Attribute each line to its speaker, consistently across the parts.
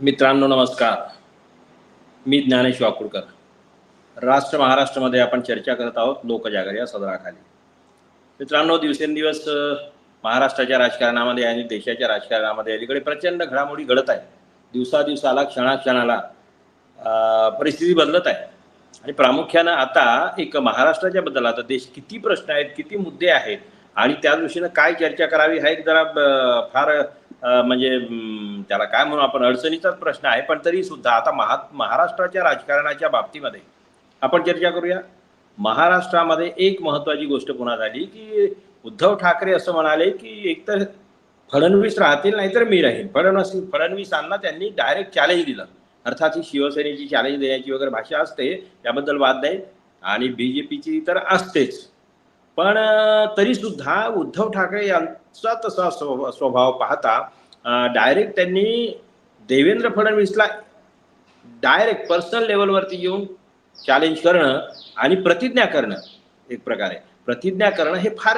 Speaker 1: मित्रांनो नमस्कार. मी ज्ञानेश वाकुडकर. राष्ट्र महाराष्ट्रामध्ये आपण चर्चा करत आहोत लोकजागर या सदराखाली. मित्रांनो दिवसेंदिवस महाराष्ट्राच्या राजकारणामध्ये आणि देशाच्या राजकारणामध्ये अलीकडे प्रचंड घडामोडी घडत आहे दिवसादिवसाला क्षणाक्षणाला परिस्थिती बदलत आहे. आणि प्रामुख्यानं आता एक महाराष्ट्राच्या बद्दल आता देश किती प्रश्न आहेत किती मुद्दे आहेत आणि त्या दृष्टीनं काय चर्चा करावी हा एक जरा फार म्हणजे त्याला काय म्हणू आपण अडचणीचाच प्रश्न आहे पण तरी सुद्धा आता महा महाराष्ट्राच्या राजकारणाच्या बाबतीमध्ये आपण चर्चा करूया. महाराष्ट्रामध्ये एक महत्वाची गोष्ट पुन्हा झाली की उद्धव ठाकरे असं म्हणाले की एकतर फडणवीस राहतील नाहीतर मी राहील. फडणवीस फडणवीसांना त्यांनी डायरेक्ट चॅलेंज दिलं. अर्थात ही शिवसेनेची चॅलेंज देण्याची वगैरे भाषा असते त्याबद्दल वाद नाही. आणि बीजेपीची तर असतेच. पण तरी सुद्धा उद्धव ठाकरे यांचा तसा स्व- स्वभाव पाहता डायरेक्ट त्यांनी देवेंद्र फडणवीसला डायरेक्ट पर्सनल लेवलवरती येऊन चॅलेंज करणं आणि प्रतिज्ञा करणं एक प्रकारे. प्रतिज्ञा करणं हे फार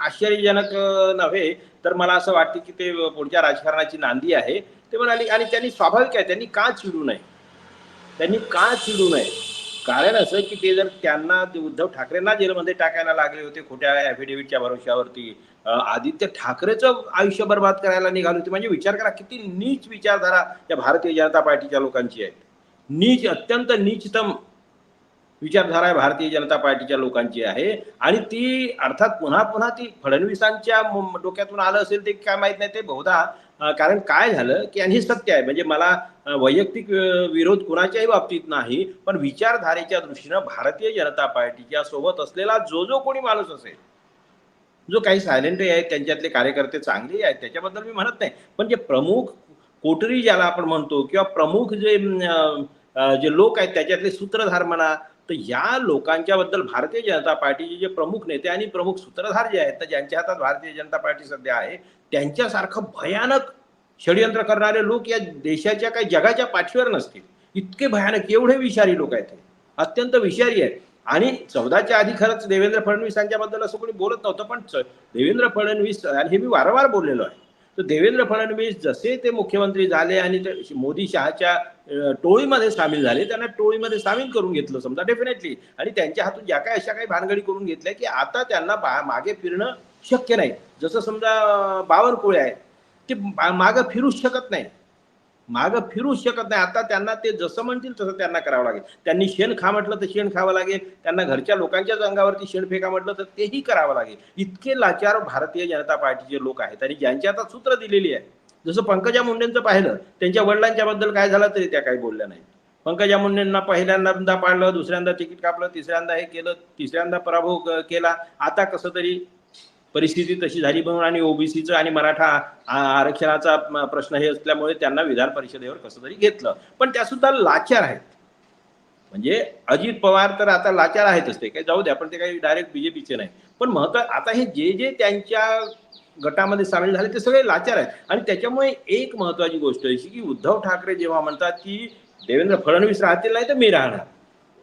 Speaker 1: आश्चर्यजनक नव्हे तर मला असं वाटतं की ते पुढच्या राजकारणाची नांदी आहे. ते म्हणाली आणि त्यांनी स्वाभाविक आहे त्यांनी का चिडू नये. त्यांनी का चिडू नये. कारण असं की ते जर त्यांना उद्धव ठाकरेंना जेलमध्ये टाकायला लागले होते खोट्या ॲफिडेव्हिटच्या भरोश्यावरती आदित्य ठाकरेचं आयुष्य बर्बाद करायला निघाले होते. म्हणजे विचार करा किती नीच विचारधारा या भारतीय जनता पार्टीच्या लोकांची आहे. नीच अत्यंत नीचतम विचारधारा आहे भारतीय जनता पार्टीच्या लोकांची आहे. आणि ती अर्थात पुन्हा पुन्हा ती फडणवीसांच्या डोक्यातून आलं असेल ते काय माहीत नाही ते बहुधा कारण काय झालं की आणि हे सत्य आहे. म्हणजे मला वैयक्तिक विरोध कुणाच्याही बाबतीत नाही पण विचारधारेच्या दृष्टीनं भारतीय जनता पार्टीच्या सोबत असलेला जो जो कोणी माणूस असेल जो काही सायलेंट आहेत त्यांच्यातले कार्यकर्ते चांगले आहेत त्याच्याबद्दल मी म्हणत नाही. पण जे प्रमुख कोटरी ज्याला आपण म्हणतो किंवा प्रमुख जे जे लोक आहेत त्याच्यातले सूत्रधार म्हणा तर या लोकांच्या बद्दल भारतीय जनता पार्टीचे जे प्रमुख नेते आणि प्रमुख सूत्रधार जे आहेत तर ज्यांच्या हातात भारतीय जनता पार्टी सध्या आहे त्यांच्यासारखं भयानक षडयंत्र करणारे लोक या देशाच्या काही जगाच्या पाठीवर नसतील. इतके भयानक एवढे विषारी लोक आहेत अत्यंत विषारी आहेत. आणि चौदाच्या आधी खरंच देवेंद्र फडणवीस यांच्याबद्दल असं कोणी बोलत नव्हतं पण च- देवेंद्र फडणवीस आणि हे मी वारंवार बोललेलो आहे. तर देवेंद्र फडणवीस जसे ते मुख्यमंत्री झाले आणि ते मोदी शहाच्या टोळीमध्ये सामील झाले त्यांना टोळीमध्ये सामील करून घेतलं समजा डेफिनेटली आणि त्यांच्या हातून ज्या काही अशा काही भानगडी करून घेतल्या की आता त्यांना मागे फिरणं शक्य नाही. जसं समजा बावनकुळे आहे ते मागं फिरूच शकत नाही. मागं फिरूच शकत नाही. आता त्यांना ते जसं म्हणतील तसं त्यांना करावं लागेल. त्यांनी शेण खा म्हटलं तर शेण खावं लागेल. त्यांना घरच्या लोकांच्याच अंगावरती शेण फेका म्हटलं तर तेही करावं लागेल. इतके लाचार भारतीय जनता पार्टीचे लोक आहेत आणि ज्यांची आता सूत्र दिलेली आहे. जसं पंकजा मुंडेंचं पाहिलं त्यांच्या वडिलांच्या बद्दल काय झालं तरी त्या काही बोलल्या नाही पंकजा मुंडेंना पहिल्यांदा पाडलं दुसऱ्यांदा तिकीट कापलं तिसऱ्यांदा हे केलं तिसऱ्यांदा पराभव केला. आता कसं तरी परिस्थिती तशी झाली म्हणून आणि ओबीसीचं आणि मराठा आरक्षणाचा प्रश्न हे असल्यामुळे त्यांना विधान परिषदेवर कसं तरी घेतलं. पण त्या सुद्धा लाचार आहेत. म्हणजे अजित पवार तर आता लाचार आहेतच ते. काही जाऊ द्या पण ते काही डायरेक्ट बीजेपीचे नाही. पण महत्त्व आता हे जे जे त्यांच्या गटामध्ये सामील झाले ते सगळे लाचार आहेत. आणि त्याच्यामुळे एक महत्वाची गोष्ट अशी की उद्धव ठाकरे जेव्हा म्हणतात की देवेंद्र फडणवीस राहतील नाही तर मी राहणार.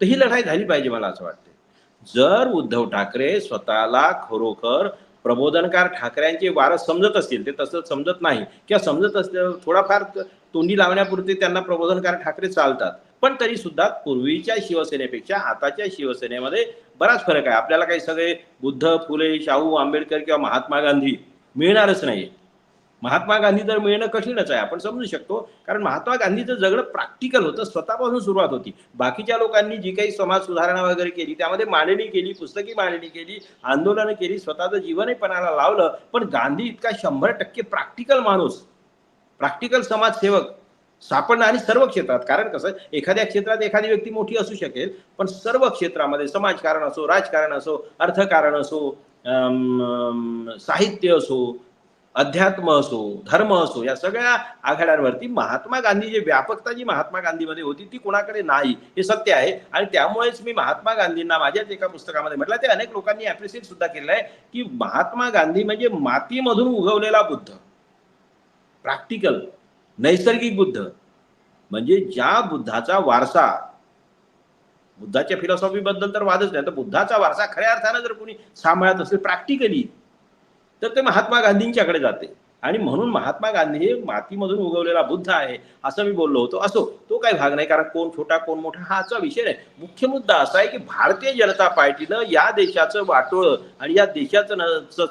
Speaker 1: तर ही लढाई झाली पाहिजे मला असं वाटतं जर उद्धव ठाकरे स्वतःला खरोखर प्रबोधनकार ठाकरेंचे वारस समजत असतील ते तसं समजत नाही. किंवा समजत असलं थोडाफार तोंडी लावण्यापुरते त्यांना प्रबोधनकार ठाकरे चालतात. पण तरी सुद्धा पूर्वीच्या शिवसेनेपेक्षा आताच्या शिवसेनेमध्ये बराच फरक आहे. आपल्याला काही सगळे बुद्ध फुले शाहू आंबेडकर किंवा महात्मा गांधी मिळणारच नाही महात्मा गांधी तर मिळणं कठीणच आहे आपण समजू शकतो. कारण महात्मा गांधीचं जगणं प्रॅक्टिकल होतं स्वतःपासून सुरुवात होती. बाकीच्या लोकांनी जी काही समाज सुधारणा वगैरे केली त्यामध्ये मांडणी केली पुस्तकी मांडणी केली आंदोलनं केली स्वतःचं जीवनही पणाला लावलं पण गांधी इतका शंभर टक्के प्रॅक्टिकल माणूस प्रॅक्टिकल समाजसेवक सापडणं आणि सर्व क्षेत्रात. कारण कसं एखाद्या क्षेत्रात एखादी व्यक्ती मोठी असू शकेल पण सर्व क्षेत्रामध्ये समाजकारण असो राजकारण असो अर्थकारण असो साहित्य असो अध्यात्म असो धर्म असो या सगळ्या आघाड्यांवरती महात्मा गांधी जी व्यापकता जी महात्मा गांधीमध्ये होती ती कोणाकडे नाही हे सत्य आहे. आणि त्यामुळेच मी महात्मा गांधींना माझ्याच एका पुस्तकामध्ये म्हटलं ते अनेक लोकांनी अप्रिशिएट सुद्धा केलं आहे की महात्मा गांधी म्हणजे मातीमधून उगवलेला बुद्ध. प्रॅक्टिकल नैसर्गिक बुद्ध. म्हणजे ज्या बुद्धाचा वारसा बुद्धाच्या फिलॉसॉफी बद्दल तर वादच नाही तर बुद्धाचा वारसा खऱ्या अर्थानं जर कोणी सांभाळत असेल प्रॅक्टिकली तर ते महात्मा गांधींच्याकडे जाते. आणि म्हणून महात्मा गांधी हे मातीमधून उगवलेला बुद्ध आहे असं मी बोललो होतो. असो तो काही भाग नाही कारण कोण छोटा कोण मोठा हाचा विषय नाही. मुख्य मुद्दा असा आहे की भारतीय जनता पार्टीनं या देशाचं वाटोळं आणि या देशाचं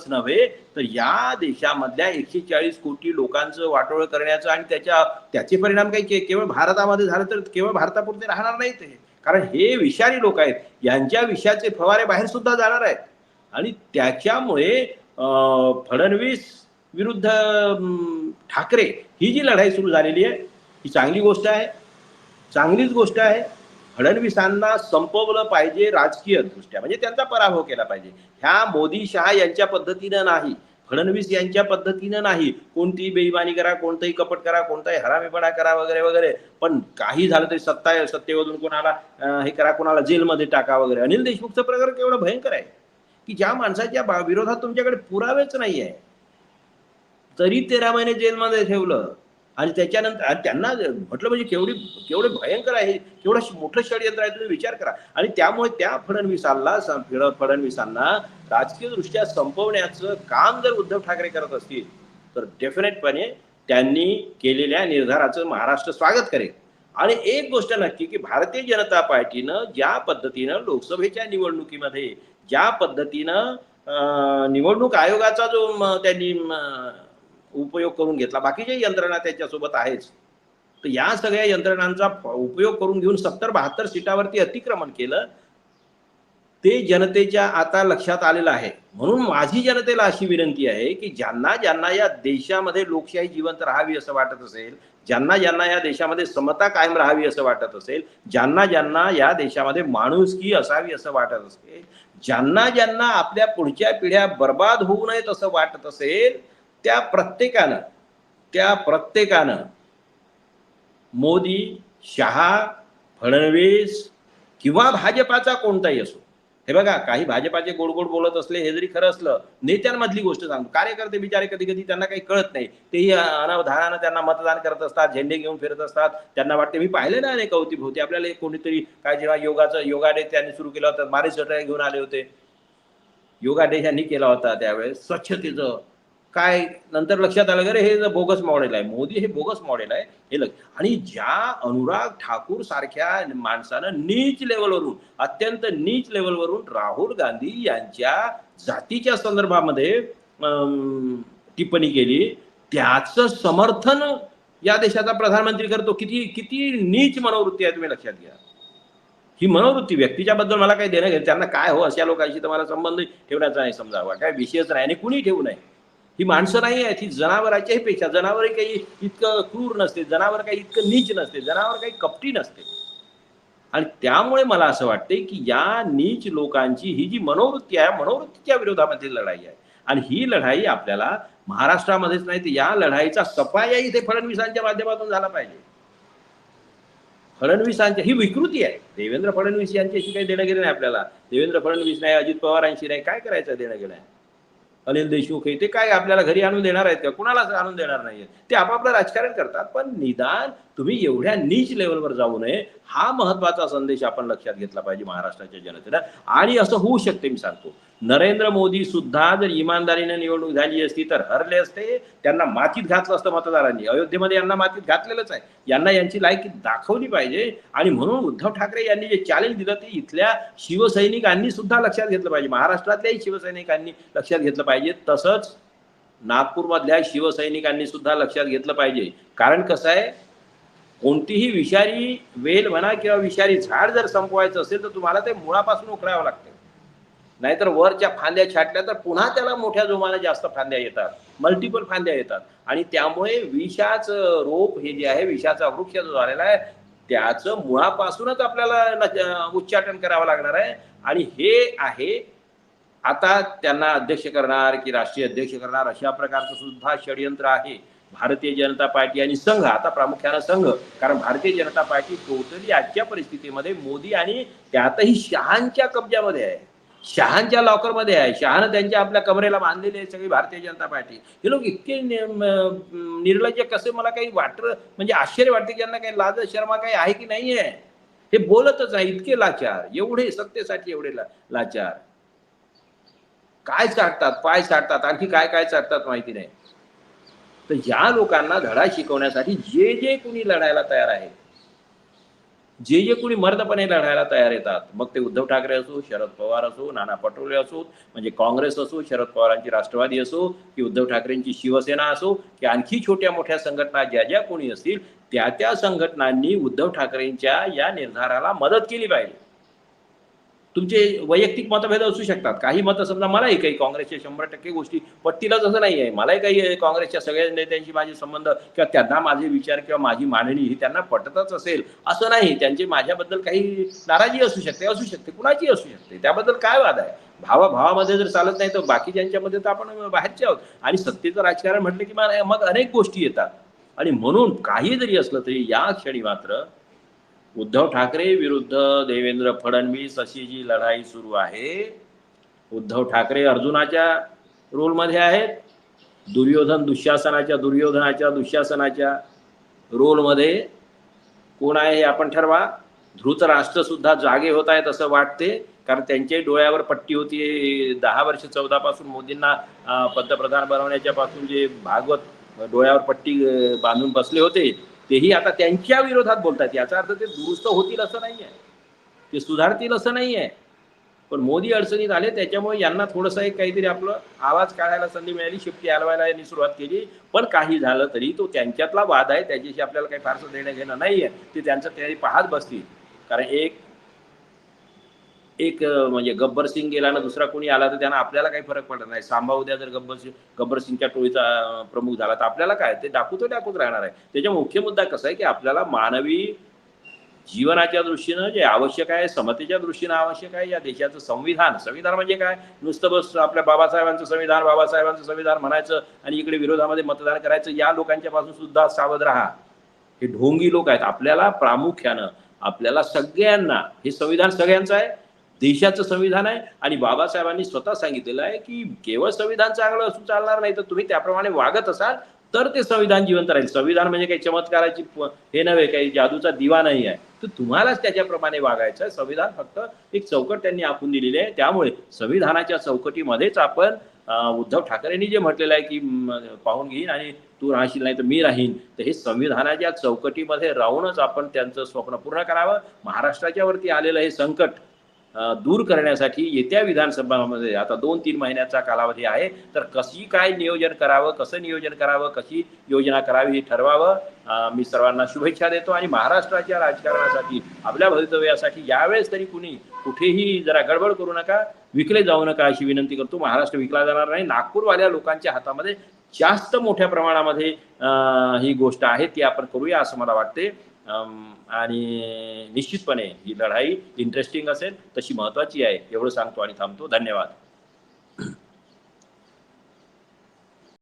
Speaker 1: नव्हे तर या देशामधल्या एकशे चाळीस कोटी लोकांचं वाटोळं करण्याचं आणि त्याच्या त्याचे परिणाम काही केवळ भारतामध्ये झालं तर केवळ भारतापुरते राहणार नाहीत हे. कारण हे विषारी लोक आहेत यांच्या विषयाचे फवारे बाहेर सुद्धा जाणार आहेत. आणि त्याच्यामुळे फडणवीस विरुद्ध ठाकरे ही जी लढाई सुरू झालेली आहे ही चांगली गोष्ट आहे. चांगलीच गोष्ट आहे. फडणवीसांना संपवलं पाहिजे राजकीय दृष्ट्या. म्हणजे त्यांचा पराभव केला पाहिजे. ह्या मोदी शहा यांच्या पद्धतीनं नाही. फडणवीस यांच्या पद्धतीनं नाही. कोणतीही बेईमानी करा कोणतंही कपट करा कोणताही हरामीपणा करा वगैरे वगैरे. पण काही झालं तरी सत्ता सत्तेमधून कोणाला हे करा कोणाला जेलमध्ये टाका वगैरे. अनिल देशमुखचं प्रकार केवढं भयंकर आहे. की ज्या माणसाच्या विरोधात तुमच्याकडे पुरावेच नाही आहे तरी तेरा महिने जेलमध्ये ठेवलं. आणि त्याच्यानंतर त्यांना म्हटलं म्हणजे केवढी केवढे भयंकर आहे. केवढं मोठं षडयंत्र आहे तुम्ही विचार करा. आणि त्यामुळे त्या फडणवीसांना फडणवीसांना राजकीय दृष्ट्या संपवण्याचं काम जर उद्धव ठाकरे करत असतील तर डेफिनेटपणे त्यांनी केलेल्या निर्धाराचं महाराष्ट्र स्वागत करेल. आणि एक गोष्ट नक्की की भारतीय जनता पार्टीनं ज्या पद्धतीनं लोकसभेच्या निवडणुकीमध्ये ज्या पद्धतीनं निवडणूक आयोगाचा जो त्यांनी उपयोग करून घेतला. बाकीच्या यंत्रणा त्याच्यासोबत आहेच तर या सगळ्या यंत्रणांचा उपयोग करून घेऊन सत्तर बहात्तर सीटावरती अतिक्रमण केलं ते जनतेच्या आता लक्षात आलेलं आहे. म्हणून माझी जनतेला अशी विनंती आहे की ज्यांना ज्यांना या देशामध्ये लोकशाही जिवंत राहावी असं वाटत असेल ज्यांना ज्यांना या देशामध्ये समता कायम राहावी असं वाटत असेल ज्यांना ज्यांना या देशामध्ये माणुसकी असावी असं वाटत असेल ज्यांना ज्यांना आपल्या पुढच्या पिढ्या बर्बाद होऊ नयेत असं वाटत असेल त्या प्रत्येकानं त्या प्रत्येकानं मोदी शहा फडणवीस किंवा भाजपाचा कोणताही असो हे बघा काही भाजपाचे गोड गोड बोलत असले हे जरी खरं असलं नेत्यांमधली गोष्ट सांगतो. कार्यकर्ते बिचारे कधी कधी त्यांना काही कळत नाही. तेही अनावधानानं त्यांना मतदान करत असतात झेंडे घेऊन फिरत असतात. त्यांना वाटते मी पाहिले ना अनेक होती आपल्याला कोणीतरी काय जेव्हा योगाचं योगा डे त्यांनी सुरू केला होता मारे सटरे घेऊन आले होते. योगा डे यांनी केला होता त्यावेळेस स्वच्छतेचं. काय नंतर लक्षात आलं अरे हे बोगस मॉडेल आहे मोदी हे बोगस मॉडेल आहे हे लक्ष आणि ज्या अनुराग ठाकूर सारख्या माणसानं नीच लेवलवरून अत्यंत नीच लेवलवरून राहुल गांधी यांच्या जातीच्या संदर्भामध्ये अं, टिप्पणी केली त्याचं समर्थन या देशाचा प्रधानमंत्री करतो. किती किती नीच मनोवृत्ती आहे तुम्ही लक्षात घ्या. ही मनोवृत्ती व्यक्तीच्या बद्दल मला काही देणं घेणं त्यांना काय हो अशा लोकांशी तर मला संबंध ठेवण्याचा नाही समजावा काय विषयच नाही आणि कुणी ठेवू नये. ही माणसं नाही आहेत ही जनावराच्याही पेक्षा जनावरही काही इतकं क्रूर नसते जनावर काही इतकं नीच नसते जनावर काही कपटी नसते. आणि त्यामुळे मला असं वाटते की या नीच लोकांची ही जी मनोवृत्ती आहे मनोवृत्तीच्या विरोधामध्ये लढाई आहे. आणि ही लढाई आपल्याला महाराष्ट्रामध्येच नाही तर या लढाईचा सफाया इथे फडणवीसांच्या माध्यमातून झाला पाहिजे. फडणवीसांच्या ही विकृती आहे. देवेंद्र फडणवीस यांच्याशी काही देणं गेलं नाही आपल्याला. देवेंद्र फडणवीस नाही अजित पवारांशी नाही काय करायचं देणं गेलं आहे अनिल देशमुख हे ते काय आपल्याला घरी आणून देणार आहेत का? कुणालाच आणून देणार नाहीये ते आपापलं राजकारण करतात पण निदान तुम्ही एवढ्या नीच लेवलवर जाऊ नये. हा महत्त्वाचा संदेश आपण लक्षात घेतला पाहिजे महाराष्ट्राच्या जनतेला. आणि असं होऊ शकते मी सांगतो. नरेंद्र मोदी सुद्धा जर इमानदारीने निवडणूक झाली असती तर हरले असते. त्यांना मातीत घातलं असतं मतदारांनी. अयोध्येमध्ये यांना मातीत घातलेलंच आहे. यांना यांची लायकी दाखवली पाहिजे. आणि म्हणून उद्धव ठाकरे यांनी जे चॅलेंज दिलं ते इथल्या शिवसैनिकांनी सुद्धा लक्षात घेतलं पाहिजे. महाराष्ट्रातल्याही शिवसैनिकांनी लक्षात घेतलं पाहिजे. तसंच नागपूरमधल्या शिवसैनिकांनी सुद्धा लक्षात घेतलं पाहिजे. कारण कसं आहे? कोणतीही विषारी वेल म्हणा किंवा विषारी झाड जर संपवायचं असेल तर तुम्हाला ते मुळापासून उखळावं लागतं. नाहीतर वरच्या फांद्या छाटल्या तर पुन्हा त्याला मोठ्या जोमाने जास्त फांद्या येतात मल्टिपल फांद्या येतात. आणि त्यामुळे विषाचं रोप हे जे आहे विषाचा वृक्ष जो झालेला आहे त्याचं मुळापासूनच आपल्याला उच्चाटन करावं लागणार आहे. आणि हे आहे आता त्यांना अध्यक्ष करणार की राष्ट्रीय अध्यक्ष करणार अशा प्रकारचं सुद्धा षडयंत्र आहे. भारतीय जनता पार्टी आणि संघ आता प्रामुख्यानं संघ कारण भारतीय जनता पार्टी टोटली आजच्या परिस्थितीमध्ये मोदी आणि त्यातही शहांच्या कब्जामध्ये आहे. शहांच्या लॉकरमध्ये आहे. शहानं त्यांच्या आपल्या कमरेला बांधलेली आहे सगळी भारतीय जनता पार्टी. हे लोक इतके निर्लज्ज कसे मला काही वाटत म्हणजे आश्चर्य वाटते की काही लाज शर्मा काही आहे की नाही आहे? हे बोलतच आहे इतके लाचार. एवढे सत्तेसाठी एवढे लाचार. काय चाटतात पाय चाटतात आणखी काय काय चाटतात माहिती नाही. तर ह्या लोकांना धडा शिकवण्यासाठी जे जे कुणी लढायला तयार आहे जे जे कुणी मर्दपणे लढायला तयार येतात मग ते उद्धव ठाकरे असो शरद पवार असो नाना पटोले असो म्हणजे काँग्रेस असो शरद पवारांची राष्ट्रवादी असो की उद्धव ठाकरेंची शिवसेना असो की आणखी छोट्या मोठ्या संघटना ज्या ज्या कोणी असतील त्या त्या संघटनांनी उद्धव ठाकरेंच्या या निर्धाराला मदत केली पाहिजे. तुमचे वैयक्तिक मतभेद असू शकतात. काही मतं समजा मलाही काही काँग्रेसच्या शंभर टक्के गोष्टी पटतीलच असं नाही आहे मलाही काही काँग्रेसच्या सगळ्या नेत्यांशी माझे संबंध किंवा त्यांना माझे विचार किंवा माझी मांडणी ही त्यांना पटतच असेल असं नाही. त्यांची माझ्याबद्दल काही नाराजी असू शकते असू शकते कुणाची असू शकते. त्याबद्दल काय वाद आहे? भावा भावामध्ये जर चालत नाही तर बाकीच्यांच्यामध्ये तर आपण बाहेरचे आहोत. आणि सत्तेचं राजकारण म्हटलं की मग मग अनेक गोष्टी येतात. आणि म्हणून काही जरी असलं तरी या क्षणी मात्र उद्धव ठाकरे विरुद्ध देवेंद्र फडणवीस अशी जी लढाई सुरू आहे उद्धव ठाकरे अर्जुनाच्या रोलमध्ये आहेत दुर्योधन दुःशासनाच्या दुर्योधनाच्या दुःशासनाच्या रोलमध्ये कोण आहे हे आपण ठरवा. धृतराष्ट्रसुद्धा जागे होत आहेत असं वाटते कारण त्यांच्याही डोळ्यावर पट्टी होती. दहा वर्ष चौदा पासून मोदींना पंतप्रधान बनवण्याच्या पासून जे भागवत डोळ्यावर पट्टी बांधून बसले होते तेही आता त्यांच्या विरोधात बोलतात याचा अर्थ ते दुरुस्त होतील असं नाही आहे ते सुधारतील असं नाही आहे पण मोदी अडचणीत आले त्याच्यामुळे यांना थोडंसं एक काहीतरी आपलं आवाज काढायला संधी मिळाली शिफ्टी हलवायला यांनी सुरुवात केली. पण काही झालं तरी तो त्यांच्यातला वाद आहे त्याच्याशी आपल्याला काही फारसं देणं घेणं नाही आहे ते त्यांचं तयारी पाहत बसतील. कारण एक एक म्हणजे गब्बर सिंग गेला ना दुसरा कोणी आला तर त्यांना आपल्याला काही फरक पडत नाही. सांबा उद्या जर गब्बर सिंग गब्बर सिंगच्या टोळीचा प्रमुख झाला तर आपल्याला काय? ते टाकू तर डाकूच राहणार आहे. त्याच्या मुख्य मुद्दा कसा आहे की आपल्याला मानवी जीवनाच्या दृष्टीनं जे आवश्यक आहे समतेच्या दृष्टीनं आवश्यक आहे या देशाचं संविधान. संविधान म्हणजे काय? नुसतं बस आपल्या बाबासाहेबांचं संविधान बाबासाहेबांचं संविधान म्हणायचं आणि इकडे विरोधामध्ये मतदान करायचं. या लोकांच्या पासून सुद्धा सावध राहा. हे ढोंगी लोक आहेत. आपल्याला प्रामुख्यानं आपल्याला सगळ्यांना हे संविधान सगळ्यांचं आहे. देशाचं संविधान आहे आणि बाबासाहेबांनी स्वतः सांगितलेलं आहे की केवळ संविधान चांगलं असून चालणार नाही तर तुम्ही त्याप्रमाणे वागत असाल तर ते संविधान जिवंत राहील. संविधान म्हणजे काही चमत्काराची प- हे नव्हे काही जादूचा दिवा नाही आहे. तर तुम्हालाच त्याच्याप्रमाणे वागायचं आहे. संविधान फक्त एक चौकट त्यांनी आखून दिलेली आहे. त्यामुळे संविधानाच्या चौकटीमध्येच आपण उद्धव ठाकरेंनी जे म्हटलेलं आहे की पाहून घेईन आणि तू राहशील नाही तर मी राहीन तर हे संविधानाच्या चौकटीमध्ये राहूनच आपण त्यांचं स्वप्न पूर्ण करावं. महाराष्ट्राच्या वरती आलेलं हे संकट दूर करण्यासाठी येत्या विधानसभामध्ये आता दोन तीन महिन्याचा कालावधी आहे तर कशी काय नियोजन करावं कसं नियोजन करावं कशी योजना करावी हे ठरवावं मी सर्वांना शुभेच्छा देतो आणि महाराष्ट्राच्या राजकारणासाठी आपल्या भवितव्यासाठी यावेळेस तरी कुणी कुठेही जरा गडबड करू नका विकले जाऊ नका अशी विनंती करतो. महाराष्ट्र विकला जाणार नाही नागपूरवाल्या लोकांच्या हातामध्ये जास्त मोठ्या प्रमाणामध्ये ही गोष्ट आहे ती आपण करूया असं मला वाटते. आणि निश्चितपणे ही लढाई इंटरेस्टिंग असेल तशी महत्वाची आहे एवढं सांगतो आणि थांबतो. धन्यवाद.